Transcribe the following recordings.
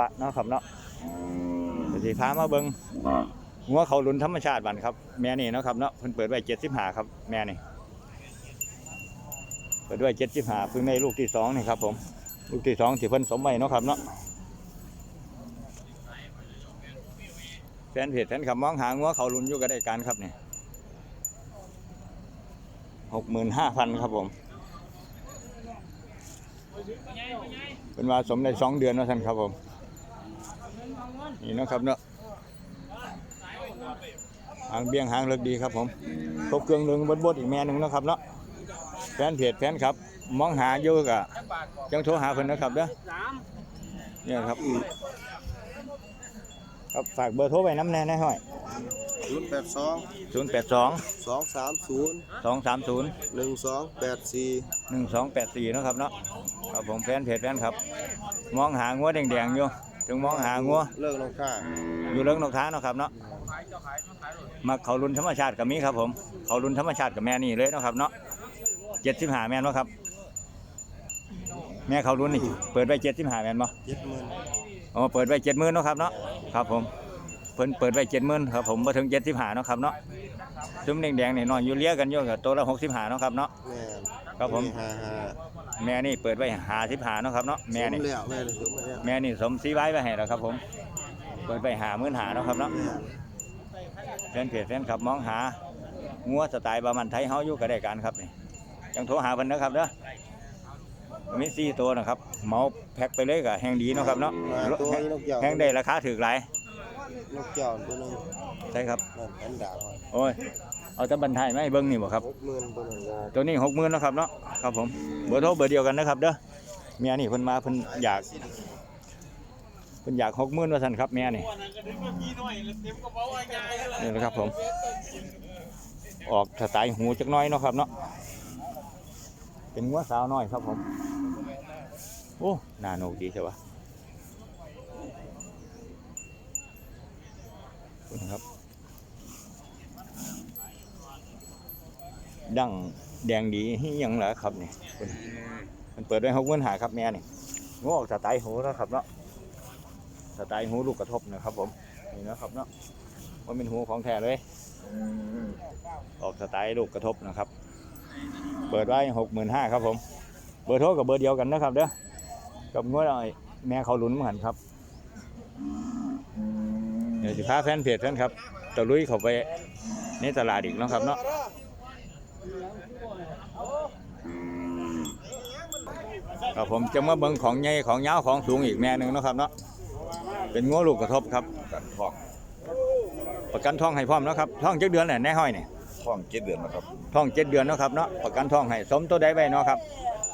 ละเนาะครับเนาะเดี๋ยวสิพามาเบิ่งงัวเขาหลุนธรรมชาติบันครับ แม่นี่เนาะครับเนาะเพิ่นเปิดไว้75ครับ แม่นี่เปิดไว้75เพิ่งได้ลูกที่สองนี่ครับ ผม ลูกที่สองที่เพิ่นสมไว้เนาะครับเนาะแฟนเพจแฟนคลับมองหางัวเขาหลุนอยู่ก็ได้การครับนี่65,000ครับผมเป็นว่าสมได้สองเดือนแล้วท่านครับผม นี่เนาะครับเนาะหางเบี้ยงหางเลิกดีครับผมครบเครื่องหนึ่งบดบดอีกแม่หนึ่งเนาะครับเนาะแฟนเพจแฟนครับ มองหาอยู่กะจังโทรหาเพิ่นนะครับเด้อเนี่ยครับครับฝากเบอร์โทรไว้น้ำแน่นะห้อยศูนย์แปดสองศูนย์แปดสองสองสามศูนย์สองสามศูนย์หนึ่งสองแปดสี่หนึ่งสองแปดสี่นาะครับเนาะครับผมแฟนเพจแฟนครับ มองหางัวแดงๆอยู่ ถึงมองหางัวเลิกน้องข้าอยู่เรื่องนกท้าเนาะครับเนาะมาเขารุนธรรมชาติกับมีครับผมเขารุนธรรมชาติกับแม่นี่เลยเนาะครับเนาะเจ็ดสิบห้าแม่นวะครับ แม่เขารุนนี่ เปิดไว้เจ็ดสิบห้าแม่นบ่เจ็ดหมื่นอ๋อเปิดไว้เจ็ดหมื่นเนาะครับเนาะครับผมเพิ่นเปิดไว้เจ็ดหมื่นครับผมมาถึงเจ็ดสิบห้าเนาะครับเนาะซุ้มแดงๆนี่นอนอยู่เลี้ยกันอยู่กับตัวละหกสิบห้าเนาะครับเนาะแม่นครับผมห้าห้า แม่นี่เปิดไว้หาสิบห้าเนาะครับเนาะแม่นี่ สแล้วแม่เลยสมแล้วแม่นี่สมซีไว้ไว้ให้แล้วครับผม เปิดไปหาหมื่นหาเนาะครับเนาะแม่นแฟนเพจแฟนคลับมองหางัวสไตล์บามันไทยเฮาอยู่ก็ได้การครับนี่ยังโทรหาเพิ่นนะครับเด้อมีสี่ตัวนะครับเหมาแพ็คไปเลยก็แห้งดีเนาะครับเนาะมาตัวนี้นกเหยาแห้งได้ราคาถูกหลายนกเหยาตัวหนึงใช่ครับนั่นแผ่นดาวโอ้ย เอาแต่บันไทยไม่เบิ่งนี่บ่ครับ หกหมื่นตัวหนึงก็ตัวนี้หกหมื่นเนาะครับเนาะครับผมเบอร์โทรเบอร์เดียวกันนะครับเด้อเมียนี่เพิ่นมาเพิ่นอยากเพิ่นอยากหกหมื่นว่าซั่นครับเมียนี่นี่แหละครับผม ออกสไตล์หูจักหน้อยเนาะครับเนาะเป็นงัวสาวน้อยครับผมโอ้หน้าโหนกดีใช่ปะคุณครับ ดังแดงดียังเหรอครับเนี่คุณมันเปิดด้วยหกหมื่นหาครับแม่เนี่ยงออกสไตล์หูนะครับเนาะสไตล์หูลูกกระทบนะครับผมนี่นะครับเนาะว่าเป็นหูของแท้เลยออกสไตล์ลูกกระทบนะครับ เปิดไว้หกหมื่นห้าครับผม เบอร์โทรกับเบอร์เดียวกันนะครับเด้อกับงวดไอ้แม่เขาหลุนเหมือนครับเดี๋ยวสิพาแฟนเพจแฟนครับตะลุยเข้าไปในตลาดอีกนะครับเนาะ ครับผมจะมาเบิ่งของใหญ่ของยาวของสูงอีกแม่หนึ่งเนาะครับเนาะเป็นงัวลูกกระทบครับกันท้องประกันท้องให้พร้อมเนาะครับท้องเจ็ดเดือนแหละแน่ห้อยนี่ท้องเจ็ดเดือนนะครับท้องเจ็ดเดือนเนาะครับเนาะประกันท้องให้สมตัวใดไว้เนาะครับ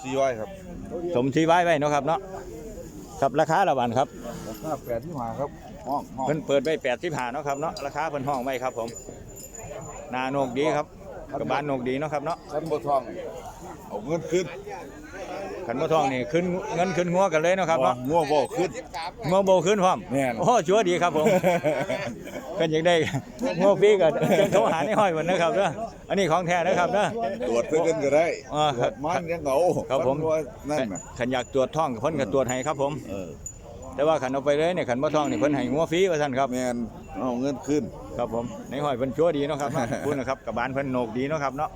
ซีไว้ครับ สมที่ไว้ไว้เนาะครับเนาะครับราคาละวันครับราคาแปดที่มาครับห้องห้องเพิ่นเปิดไว้แปดสิบห้าเนาะครับเนาะราคาเพิ่นห้องไว้ครับ ผมหนาโหนกดีครับกระบาลโหนกดีเนาะครับเนาะคันบ่ท้องเอาเงินขึ้น ขันมะทองนี่ขึ้นเงินขึ้นงัวกันเลยเนาะครับเนาะงัวบ่ขึ้นงัวโบขึ้นพร้อมแม่น โอ้ชัวร์ดีครับผม กันยังได้งัวฟรีก็จังโทรหาในห้อยเหมือนนะครับเด้ออันนี้ของแท้นะครับเด้อตรวจเพื่อกันก็ได้อ่าตรวจมันยังเอาครับผม นว่านั่นน่ะขันอยากตรวจท้องก็เพิ่นก็ตรวจให้ครับผม เออแต่ว่าขันเอาไปเลยเนี่ยขันบ่ท้องนี่เพิ่นให้งัวฟรีว่าซั่นครับแม่นเอาเงินขึ้น ครับผมในห้อยเพิ่นชัวร์ดีเนาะครับเนาะคุณนะครับกับบานเพิ่นโหนกดีเนาะครับเนาะ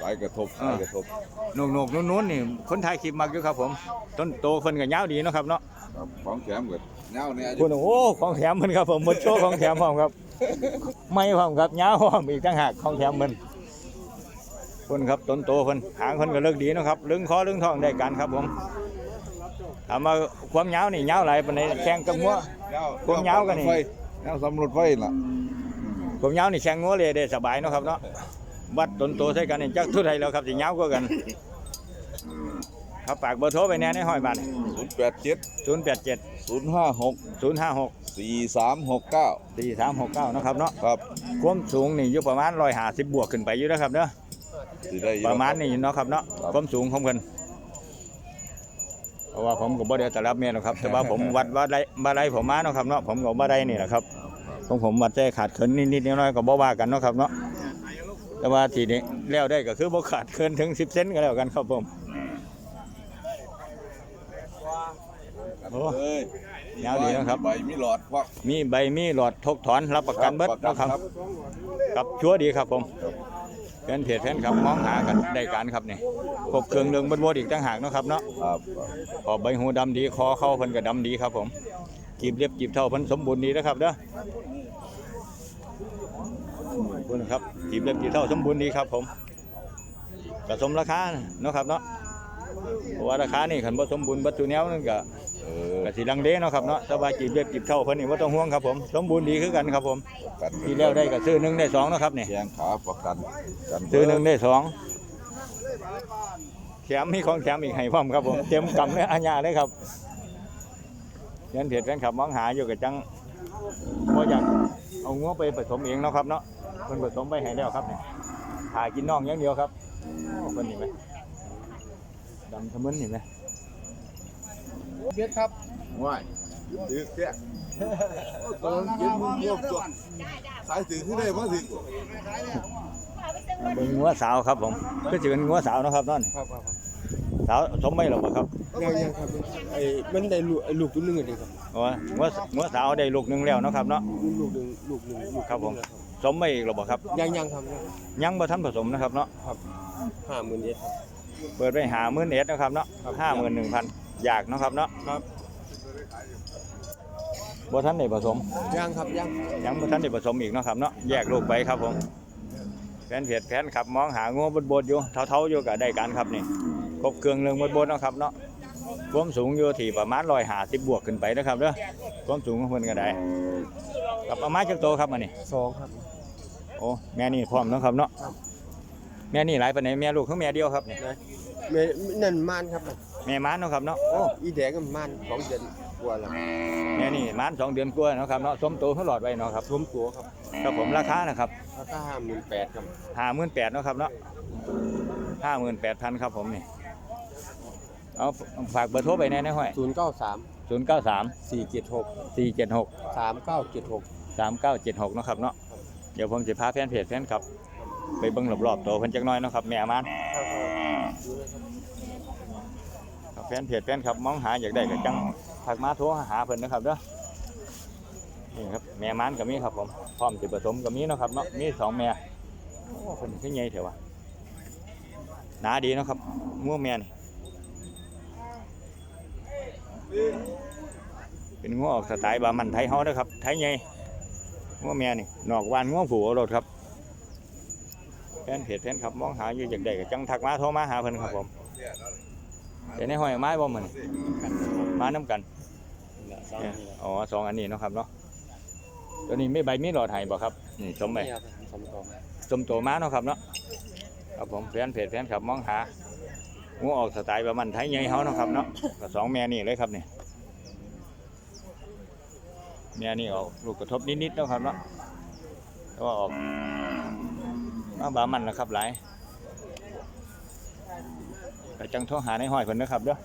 สายกระทบอ่าสายกระทบโหนกโหนกๆนู้นๆนี่คนถ่ายคลิปมักอยู่ครับ ผม ต้นโตเพิ่นก็ยาวดีเนาะครับเนาะครับของแถมก็เงาเนี่ยคุณโอ้ของแถมเพิ่นครับผมหมดโชว์ของแถมพร้อมครับ ไม่พร้อมครับยาวพร้อมอีกต่างหากของแถมเพิ่นเพิ่นครับต้นโตเพิ่นหางเพิ่นก็เลิกดีเนาะครับลึงคอลึงท้องได้กันครับผมถามว่าความยาวนี่ยาวหลายปานใดแข่งกับงัวผมยาวกันนี่ไฟเงาสำรวจไฟล่ะความยาวนี่แข่งงัวเลยได้สบายเนาะครับเนาะ วัดต้นโตใส่กันนี่จักเทุไทยแล้วครับสิยาวกว่ากันครับฝากเบอร์โทรไปแน่ในห้อยบาทศูนย์แปดเจ็ด087ศูนย์ห้าหก056สี่สามหกเก้า4369นะครับเนาะครับความสูงนี่อยู่ประมาณ150บวกขึ้นไปอยู่นะครับเนาะสิได้อยู่ประมาณนี้เนาะครับเนาะครับความสูงของเพิ่นเพราะว่าผมก็บ่ได้แต่รับเมียหรอกครับ แต่ว่าผมวัดว่าได้บ่ได้ผมมาเนาะครับเนาะผมก็บ่ได้นี่แหละครับของผมวัดใจขาดเคินนิดๆน้อยๆก็บ่ว่ากันเนาะครับเนาะ แต่ว่าทีนี้แล้วได้ก็คือบ่ขาดเคินถึง10เซนก็แล้วกันครับผมโอ้เอ้ยยาวดีนะครับ ใบมีหลอดควักมีใบมีหลอดทกถอนรับประกันเบิดประกันะครับครับกับชัวร์ดีครับผมแฟนเพจแฟนครับมองหากันได้การครับนี่ครบเครื่องเรื่องบนบดอีกต่างหากเนาะครับเนาะครับขอใบหูดำดีคอเข้าเพิ่นก็ดำดีครับผมกีบเรียบกีบเท่าเพิ่นสมบูรณ์ดีนะครับเด้อขอบ คุณครับกีบเรียบกีบเท่าสมบูรณ์ดีครับ ผมก็สมราคาเนาะครับเนาะเพราะว่าราคานี่คันบ่สมบูรณ์บัตถุแนวนั่นก็เออก็สิลังเลเนาะครับเนาะแต่ว่ากีบเรียบกีบเท่าเพิ่นนี่บ่ต้องห่วงครับผมสมบูรณ์ดีคือกันครับผมประกันที่แล้วได้ก็ซื้อหนึ่งได้สองเนาะครับนี่แข้งขาประกันกันซื้อหนึ่งได้สองแถมมีของแถมอีกให้พร้อมครับผมเต็มกำเลยอาญาเลยครับเงินเพจแฟนคลับมองหาอยู่กับจังบ่อยากเอางัวไปผสมเองเนาะครับเนาะ เพิ่นผสมไปให้แล้วครับเนี่ยหากินน่องอย่างเดียวครับโอ้เพิ่นนี่ไหมดำทะมึนนี่ไหมเบียดครับว่ายถือแค่ตอนกินมึงพวกตัวสายถือขึ้นได้มาถึงเป็นงัวสาวครับผมก็จะเป็นงัวสาวเนาะครับนั่นครับครับสาวสมไม่หรอกบ่ครับยังยังครับไอ้มันได้ลูกไอ้ลูกตัวหนึงเลยครับอ๋องัวงัวสาวได้ลูกหนึงแล้วเนาะครับเนาะลูกหนึงลูกหนึงลูกครับผม สมไม่อีกหรอกบ่ครับ ยังยังครับยังยังบ่ทันผสมนะครับเนาะห้าหมื่นเอ็ดครับ เปิดไปหาหมื่นเอ็ดนะครับเนาะครับ ห้าหมื่นหนึ่งพันอยากเนาะครับเนาะครับบ่ทันได้ผสม ยังครับยังยังบ่ทันได้ผสมอีกเนาะครับเนาะแยกลูกไปครับผมแฟนเพจแฟนครับมองหางูบดๆอยู่เท่าๆอยู่ก็ได้การครับนี่ครบเครื่องเรื่องบดๆเนาะครับเนาะความสูงอยู่ที่ประมาณ150บวกขึ้นไปนะครับเด้อความสูงของเพิ่นก็ได้ครับเอามาจักโตครับอันนี้สองครับ โอ้แม่นี่พร้อมเนาะครับเนาะครับแม่นี่หลายปานใดแม่ลูกคือแม่เดียวครับนี่แม่นั่นม่านครับแม่ม้านเนาะครับเนาะโอ้อีแดงก็ม่านสองเดือนกว่าแล้วแม่นี่ม้านสองเดือนกว่าเนาะครับเนาะสมโตเขาหลอดไว้เนาะครับทวมตัวครับครับผมราคานะครับราคาห้าหมื่นแปดครับห้าหมื่นแปดเนาะครับเนาะห้าหมื่นแปดพันครับผมนี่เอาฝากเบอร์โทรไปแน่นะห้อยศูนย์เก้าสามศูนย์เก้าสามสี่เจ็ดหกสี่เจ็ดหกสามเก้าเจ็ดหกสามเก้าเจ็ดหกเนาะครับเนาะเดี๋ยวผมจะพาแฟนเพจแฟนครับ ไปเบิ่งรอบๆตัวเพิ่นจักหน้อยเนาะครับแม่มันครับแฟนเพจแฟนครับมองหาอยากได้ก็จังทักมาโทรหาเพิ่นนะครับเด้อนี่ครับแม่มันก็มีครับผมพร้อมสิผสมก็มีเนาะครับเนาะมีสองแม่โอ้เพิ่นคือใหญ่เถอะวะหนาดีเนาะครับงัวแม่นี่เป็นงัวออกสไตล์บามันไทยเฮาเด้อครับไทยใหญ่ งัวแม่นี่นอกวานงัวผูเอาดครับแฟนเพจแฟนครับมองหาอยู่อยากได้ก็จังทักมาโทรมาหาเพิ่นครับผมเดี๋ยวในห้อยไม้บ่มันมาน้ำกันอ๋อสองอันนี้เนาะครับเนาะตัวนี้ไม่ใบมีหลอดให้บ่ครับนี่สมไปนี่ครับสมโตมาเนาะครับเนาะครับผมแฟนเพจแฟนครับมองหางูออกสไตล์ประมาณไทยใหญ่เฮาเนาะครับเนาะก็สองแม่นี่เลยครับเนี่แม่ยนี่ออกลูกกระทบนิดๆเนาะครับเนาะแต่ว่าออกมาบามันนะครับหลายก็จังโทรหาในห้อยเพิ่นนะครับเด้อ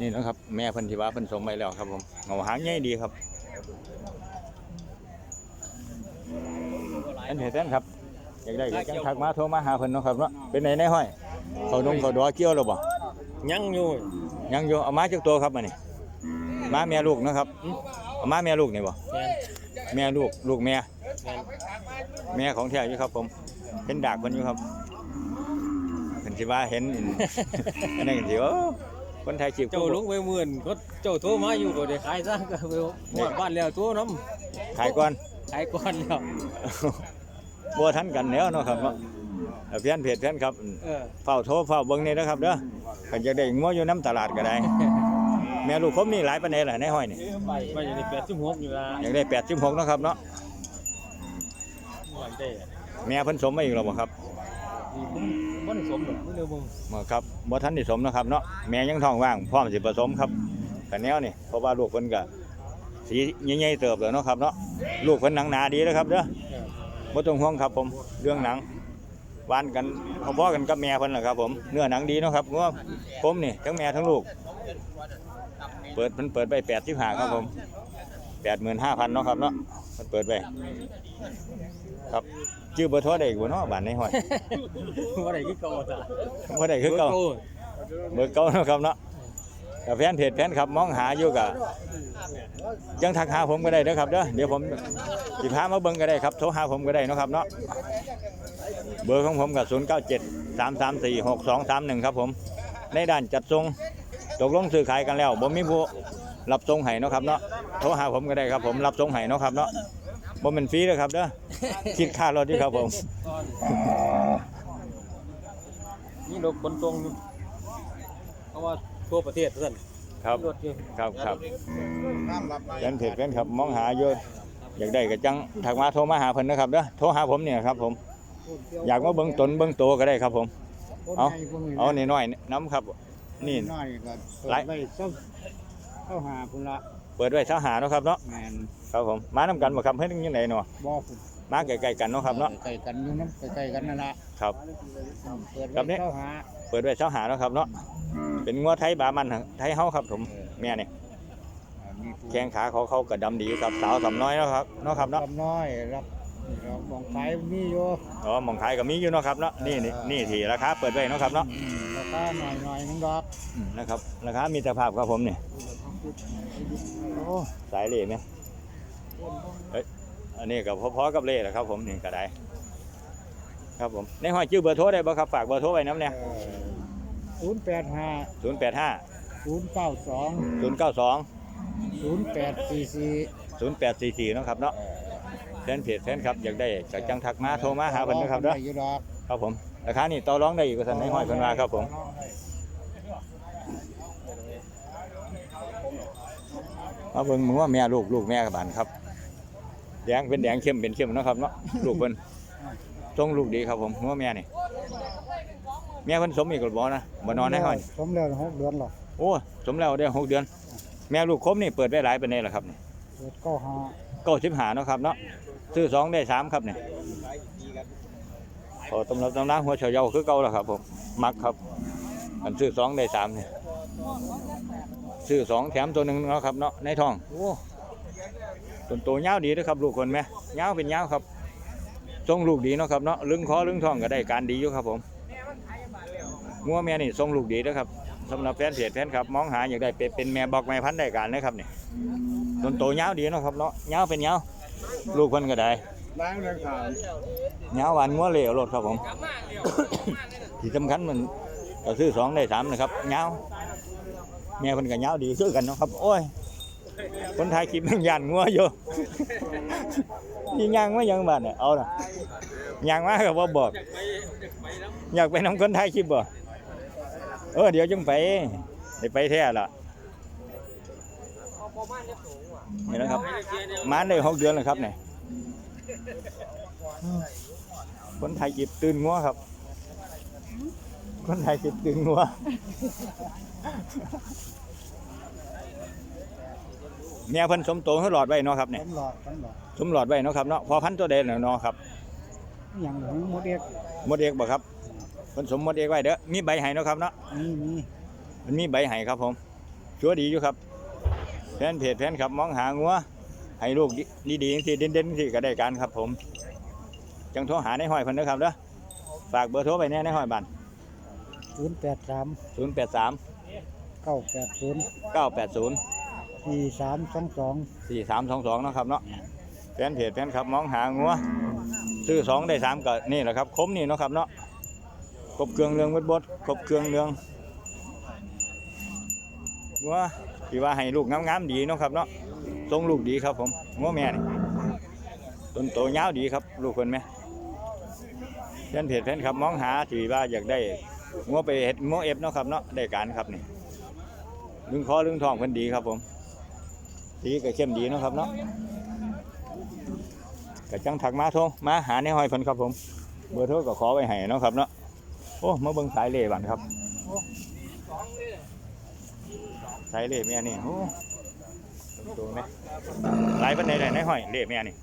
นี่นะครับ แม่พิ่นที่ว่าเพิ่นส่งไปแล้วครับผมเงาหางใหญ่ดีครับอันเห็นแฟนครับ อยากได้ก็จังทักมาโทรมาหาเพิ่นเนาะครับเนาะเป็นไหนในห้อยเขานมเขาดอเกี่ยวหรือบ่ยังอยู่ยังอยู่เอามาจากตัวครับมานี่มาแม่ลูกเนาะครับเอามาแม่ลูกนี่บ่แมนแม่ลูกลูกแม่แมนแม่ของแท้อยู่ครับ ผมเห็นดากเพิ่นอยู่ครับเห็นสิว่าเห็นอันนั้นก็สิว่าคนไทยชีพเจ้าลุงไปหมื่นก็เจ้าโทรมาอยู่ก็ได้ขายซะก็ไปหมดบ้านแล้วตัวน้ขายก่อนำขายก่อนแล้ว บ่ทันกันแล้วเนาะครับเนาะเอาเพียนเพจเพียนครับเออเฝ้าโทรเฝ้าเบิ่งนี่นะครับเด้อกันจะได้งัวอยู่น้ำตลาดก็ได้ แม่ลูกผมนี่หลายปานใดล่ะในห้อยนี่ไปอยู่ในแปดสิบหกอยู่ละอยากได้86เนาะครับเนาะหลังได้แม่เพิ่นสมมาอีกแล้วบ่ครับมีผมบ่ได้สมดอกไม่เร็วมึงบ่ครับบ่ทันได้สมเนาะครับเนาะแม่ยังท้องว่างพร้อมสิผสมครับกันแนวนี่เพราะว่าลูกเพิ่นก็สีใหญ่ๆเติบแล้วเนาะครับเนาะลูกเพิ่นหนังหนาดีนะครับเด้อ บ่ต้องห่วงครับผมเรื่องหนังหวานกันพอๆกันกับแม่เพิ่นแหละครับผมเนื้อหนังดีเนาะครับงัวผมนี่ทั้งแม่ทั้งลูก เปิดเพิ่นเปิดไป85ครับผม85,000เนาะครับเนาะเพิ่นเปิดไปครับชื่อเบอร์โทรได้อีกบ่เนาะบ้านในห้อยว่าได้คือเก่าซะบ่ได้คือเก่าเบอร์เก่าเนาะครับเนาะ กับแฟนเพจแฟนครับมองหาอยู่กับยังทักหาผมก็ได้เด้อครับเด้อเดี๋ยวผมสิพามาเบิ่งก็ได้ครับโทรหาผมก็ได้นะครับเนาะเบอร์ของผมก็097 334 6231 ครับผม ในด้านจัดส่งตกลงซื้อขายกันแล้วบ่มีผู้รับส่งให้นะครับเนาะโทรหาผมก็ได้ครับผมรับส่งให้นะครับเนาะบ่เป็นฟรีเด้อครับเด้อคิดค่ารถที่ครับผมนี่รถขนส่งเพราะว่า ทั่วประเทศซั่นครับรถอยู่ครับครับน้ำรับแฟนเพจแฟนครับมองหาอยู่อยากได้ก็จังถักมาโทรมาหาเพิ่นนะครับเด้อโทรหาผมเนี่ยครับผม อยากมาเบิ่งตนเบิ่งโตก็ได้ครับผม เอาเอานี่น้อยๆน้ำครับ นี่น้อยก็เปิดหลายไว้ส้มเข้าหาพุ่นละเปิดไว้เช้าหาเนาะครับเนาะแมนครับผมมานํกันบ่ครับเพิ่นยังไงเนาะบ่พุ่นมาใกล้ๆกันเนาะครับเนาะใกล้กันอยู่น้ำใกล้ๆกันนั่นละครับ เปิดครัไว้บเนี่ยเข้าหาเปิดไว้เช้าหาเนาะครับเนาะเป็นงัวไทยบามันไทยเฮาครับผมแม่นี่อ่ามีผู้แข้งขาเขาเขาก็ดำดีครับสาวสำน้อยเนาะครับเนาะครับเนาะรับน้อยรับรับมองขายมีอยู่อ๋อหมองขายก็มีอยู่เนาะครับเนาะนี่นี่นี่ที่ราคาเปิดไว้เนาะครับเนาะอืมราคาหน่อยหน่อยๆนึงดอกอืมนะครับราคามีแต่ภาพครับผมนี่โอ้สายเหล่ไหมเอ้ยอันนี้ก็พอๆกับเล่แหละครับผมนี่ก็ได้ ครับผมในห้อยชื่อเบอร์โทรได้บ่ครับฝากเบอร์โทรไว้น้ำเนี่ยศูนย์แปดห้าศูนย์แปดห้าศูนย์เก้าสองศูนย์เก้าสองศูนย์แปดสี่สี่ศูนย์แปดสี่สี่นาะครับเนาะแฟนเพจแฟนครับอยากได้จากจังทักมาโทรมาหาเพิ่นนะครับเด้ออยู่ดอกครับผมราคานี่ต่อรองได้อีกว่าซั่นในห้อยเพิ่นว่าครับผมมาเบิ่งหมือว่าแม่ลูกลูกแม่กับบ้านครับแดงเป็นแดงเข้มเป็นเข้มเนาะครับเนาะลูกเพิ่น ทรงลูกดีครับผมหัวแม่นี่แม่เพิ่นสมอีกหรือบ่นะบ่นอนให้ห้อยสมแล้วหกเดือนหรอกโอ้สมแล้วได้หกเดือน แม่ลูกครบนี่เปิดไว้หลายปานใดล่ะครับนี่เปิดเก้าห้าเก้าสิบหาเนาะครับเนาะซื้อสองได้สามครับเนี่ยพอตำรับตำน้ำหัวเฉาเยาคือเก่าแล้วครับผมมักครับอันซื้อสองได้สามเนี่ยซื้อสองแถมตัวหนึ่งเนาะครับเนาะในท้องโอ้ต้นโตยาวดีเด้วยครับลูกคนไหมยาวเป็นยาวครับ ทรงลูกดีเนาะครับเนาะลึงคอลึงท้องก็ได้การดีอยู่ครับผมงัวแม่นี่ทรงลูกดีเด้อครับสำหรับแฟนเพจแฟนครับมองหาอยากได้เป็ดเป็นแม่บอกแม่พันธุ์ได้การนะครับเนี่ยต้นโตยาวดีเนาะครับเนาะยาวเป็นยาวลูกพิ่นก็ได้ล้างเลยครับยาวหวานงัวเหลวรถครับผมที่สำคัญมันก็ซื้อสองได้สามนะครับยาวแม่พิ่นก็ยาวดีซื้อกันเนาะครับ โอ้ยคนไทยคลิปแม่งยานงัวอยู่ นี่ย่างมายังบ้านเนี่ยเอาน่ะย่างมาก็บ่บอก อยากไปน้ำคนไทยคลิปบ่เออเดี๋ยวจึงไปไปแท้ล่ะนี่นะครับมานได้หกเดือนแล้วครับเนี่ยคนไทยจิบตื่นงัวครับ คนไทยจิบตื่นงัว เมียเพิ่นสมโตให้หลอดไว้เนาะครับเนี่ยสมหลอดสมหลอดสมหลอดไว้เนาะครับเนาะพอพันธุ์ตัวเด่นเนาะครับอย่างหงมดเอกหมดเอกบ่ครับเพิ่นสมหมดเอกไว้เด้อมีใบไห้เนาะครับเนาะมีมีมันมีใบไห้ครับผมชัวร์ดีอยู่ครับแฟนเพจแฟนครับมองหางัวให้ลูกดีๆที่เด่นๆที่ก็ได้การครับผม จังโทรหาในห้อยเพิ่นเด้อครับเด้อฝากเบอร์โทรไปแน่ในห้อยบ้านศูนย์แปดสาม083เก้าแปดศูนย์ 980สี่สามสองสอง4322เนาะครับเนาะแฟนเพจแฟนครับมองหางัวซื้อสองได้สามก็นี่แหละครับคมนี่เนาะครับเนาะครบเครื่องเรื่องเบดบดครบเครื่องเรื่องงัวที่ว่าให้ลูกงามๆดีเนาะครับเนาะทรงลูกดีครับผมงัวแม่นี่ต้นโตยาวดีครับ ลูกคนไหมแฟนเพจแฟนครับมองหาที่ว่าอยากได้งัวไปเห็ดงัวเอฟเนาะครับเนาะได้การครับนี่ลึงคอลึงทองเพิ่นดีครับผม สีก็เข้มดีเนาะครับเนาะก็จังถักมาโทรมาหาในห้อยเพิ่นครับผม เบอร์โทรก็ขอไว้ให้เนาะครับเนาะโอ้มาเบิ่งสายเล่บันครับสายเล่แม่นี่โอ้ตรงๆนะหลายปันใดได้ในห้อยเล่แม่นี่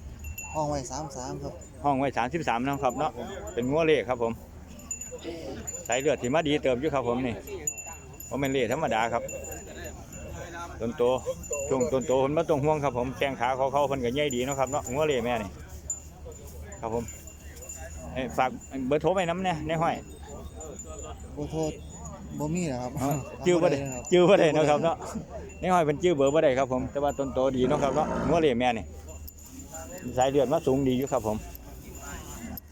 ห้องไว้สามสามครับห้องไว้33นาะครับเนาะเป็นงัวเล่ครับผมสายเลือดที่มาดีเติมอยู่ครับผมนี่บ่แม่นเล่ธรรมดาครับ ต้นโตช่วงต้นโตเพิ่นบ่ต้องห่วงครับผมแข้งขาเขาเขาเพิ่นก็ใหญ่ดีเนาะครับเนาะงัวเล่แม่นี่ครับผมเอ้ยฝากเบอร์โทรไปน้ำเนี่ยในห้อยโอ้โทษบ่มีเหรอครับอ๋อจื้อบ่ได้ครับจื้อบ่ได้เนาะครับเนาะในห้อยเป็นจื้อเบอร์บ่ได้ครับผมแต่ว่าต้นโตดีเนาะครับเนาะงัวเหล่แม่นี่สายเลือดมาสูงดีอยู่ครับผม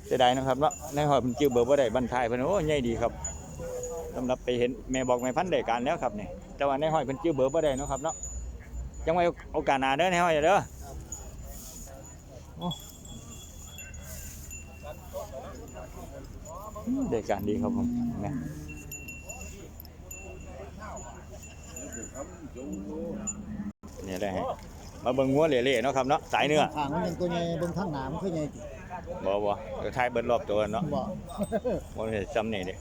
เสียดายเนาะครับเนาะในห้อยเป็นจื้อเบอร์บ่ได้บันทายเพิ่นโอ้ใหญ่ดีครับสำหรับไปเห็นแม่บอกแม่พันธุ์ได้การแล้วครับนี่ แต่ว่าในห้อยเป็นจื้อเบอร์บ่ได้เนาะครับเนาะจังไว้โอกาสหน้าเด้อในห้อยเด้อโอ้ได้การดีครับผมแม่นี่แหละฮะมาเบิ่งงัวเหล่ๆเนาะครับเนาะสายเนื้อทางมันยังตัวใหญ่เบิ่งข้างหน้ามันคือใหญ่ติบ่บ่เดี๋ยวทายเบิดรอบตัวเนาะบ่บ่เห็นซ้ำนี่เด้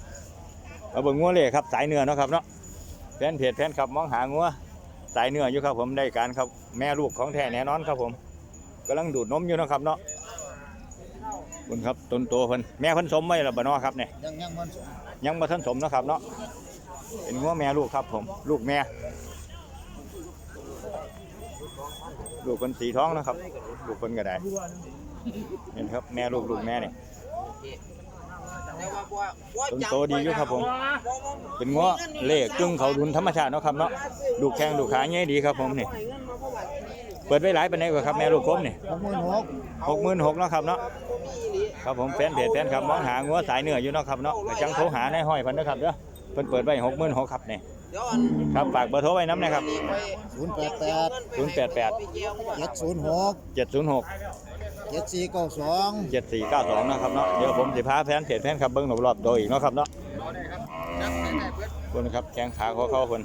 มาเบิ่งงัวเหล่ครับสายเนื้อเนาะครับเนาะ แฟนเพจแฟนคลับมองหางัวสายเนื้ออยู่ครับผมได้การครับแม่ลูกของแท้แน่นอนครับผมกำลังดูดนมอยู่เนาะครับเนาะคุนครับต้นโตเพิ่นแม่เพิ่นสมไว้แล้วบ่เนาะครับเนี่ยยังยังมันยังบ่ทันสมเนาะครับเนาะเป็นงัวแม่ลูกครับผม ลูกแม่ ลูกคนสีท้องนะครับ ลูกคนก็ได้เห็นครับแม่ลูกลูกแม่นี่ ต้นโตดีอยู่ครับผม เป็นง้อเล่กึ่งเขาดุนธรรมชาติเนาะครับเนาะดูแข้งดูขาง่ายดีครับผมนี่เปิดไว้หลายปันไดกว่าครับแม่ลูกคมนี่หกหมื่นหกหกหมื่นหกเนาะครับเนาะครับผมแฟนเพจแฟนครับมองหางัวสายเหนืออยู่เนาะครับเนาะจังโทรหาในห้อยพันนะครับเด้อเปิดเปิดไว้หกหมื่นหกครับนี่ครับฝากเบอร์โทรไว้น้ำนะครับศูนย์แปดแปดศูนย์แปดแปดเจ็ดศูนย์หกเจ็ดศูนย์หก เจ็ดสี่เก้าสองเจ็ดสี่เก้าสองนะครับเนาะเดี๋ยวผมสิพาแฟนเพจแฟนครับเบิ้งหนูรอบโดยอีกเนาะครับเนาะคนครับแข้งขาเขาเข้าคน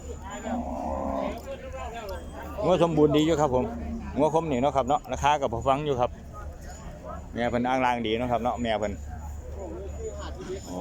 งัวสมบูรณ์ดีอยู่ครับผมงัวคมนี่เนาะครับเนาะราคากับพอฟังอยู่ครับแม่เพิ่นอ้างลางดีเนาะครับเนาะแม่เพิ่นโอ้